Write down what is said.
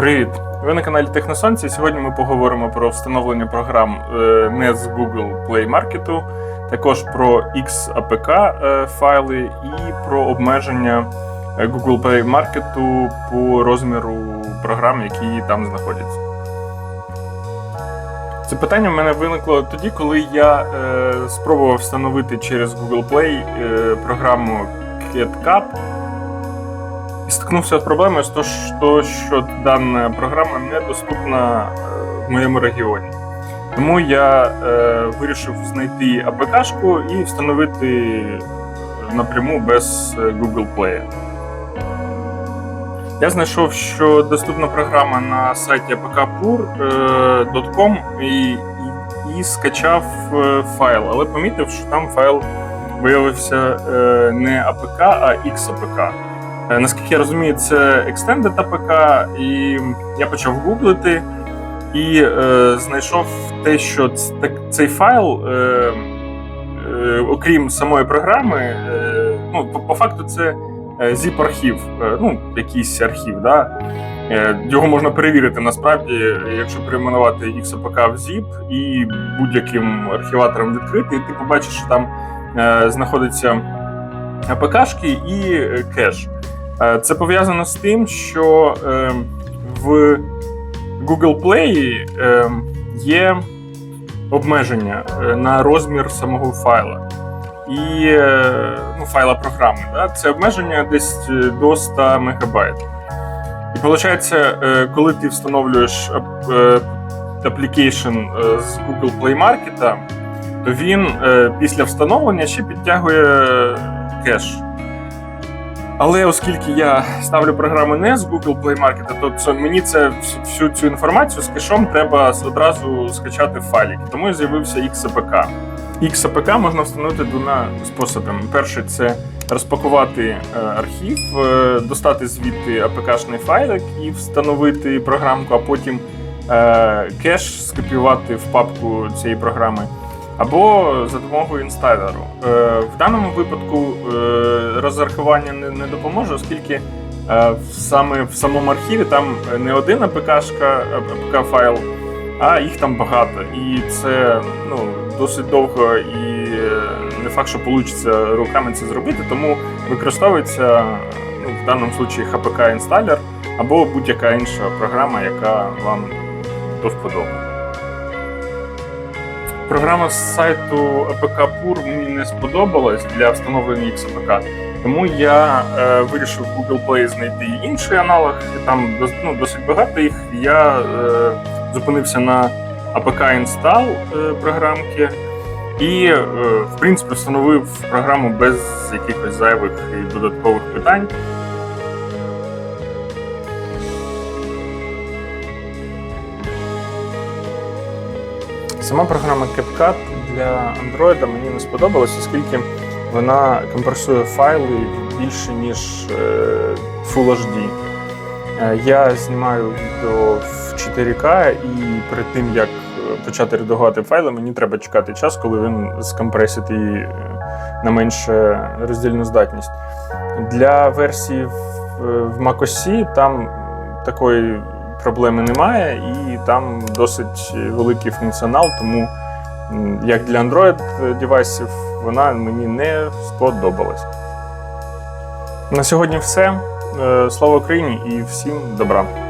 Привіт! Ви на каналі Техносонці. Сьогодні ми поговоримо про встановлення програм е, не з Google Play Market, також про XAPK е, файли і про обмеження е, Google Play Market по розміру програм, які там знаходяться. Це питання в мене виникло тоді, коли я спробував встановити через Google Play програму CatCap і стикнувся з проблемою з того, що, дана програма недоступна е, в моєму регіоні. Тому я е, вирішив знайти АПКшку і встановити напряму без е, Google Play. Я знайшов, що доступна програма на сайті apkpur.com і, і, і скачав е, файл, але помітив, що там файл виявився е, не APK, а XAPK. Е, Наскільки я розумію, це Extended APK, і я почав гуглити і е, знайшов те, що цей файл, е, е, окрім самої програми, е, ну, по, по факту, це е, zip-архів, е, ну, якийсь архів. Да? Е, Його можна перевірити насправді, якщо перейменувати XAPK в zip і будь-яким архіватором відкрити, і ти побачиш, що там е, знаходиться АПКшки і кеш. Е, Це пов'язано з тим, що е, в Google Play е, є обмеження на розмір самого файла. І ну, файла програми. Да? Це обмеження десь до 100 МБ. І виходить, коли ти встановлюєш application з Google Play Market, то він після встановлення ще підтягує кеш. Але оскільки я ставлю програму не з Google Play Market, то мені це всю- цю інформацію з кешом треба одразу скачати в файлики. Тому з'явився XAPK. XAPK можна встановити двома способами. Перший це розпакувати е, архів, е, достати звідти APK-шний файлик і встановити програмку, а потім е, кеш скопіювати в папку цієї програми або за допомогою інсталеру. Е, В даному випадку е, розрахування не, допоможе, оскільки е, саме в самому архіві там не один APK файл, а їх там багато. І це ну, досить довго і не факт, що вийде руками це зробити, тому використовується ну, в даному випадку HPK інсталер або будь-яка інша програма, яка вам до вподоби. Програма з сайту Pur мені не сподобалась для встановлення XAPK, тому я е, вирішив в Google Play знайти інший аналог. Там ну, досить багато їх. Я е, зупинився на APK Install е, програмки і, е, в принципі, встановив програму без якихось зайвих і додаткових питань. Сама програма CapCut для Android мені не сподобалась, оскільки вона компресує файли більше, ніж е, Full HD. Е, Я знімаю відео в 4К, і перед тим як е, почати редагувати файли, мені треба чекати час, коли він скомпресить її на менше роздільну здатність. Для версії в, в macOS там такої проблеми немає, і там досить великий функціонал, тому як для Android девайсів вона мені не сподобалась. На сьогодні все. Е, Слава Україні і всім добра!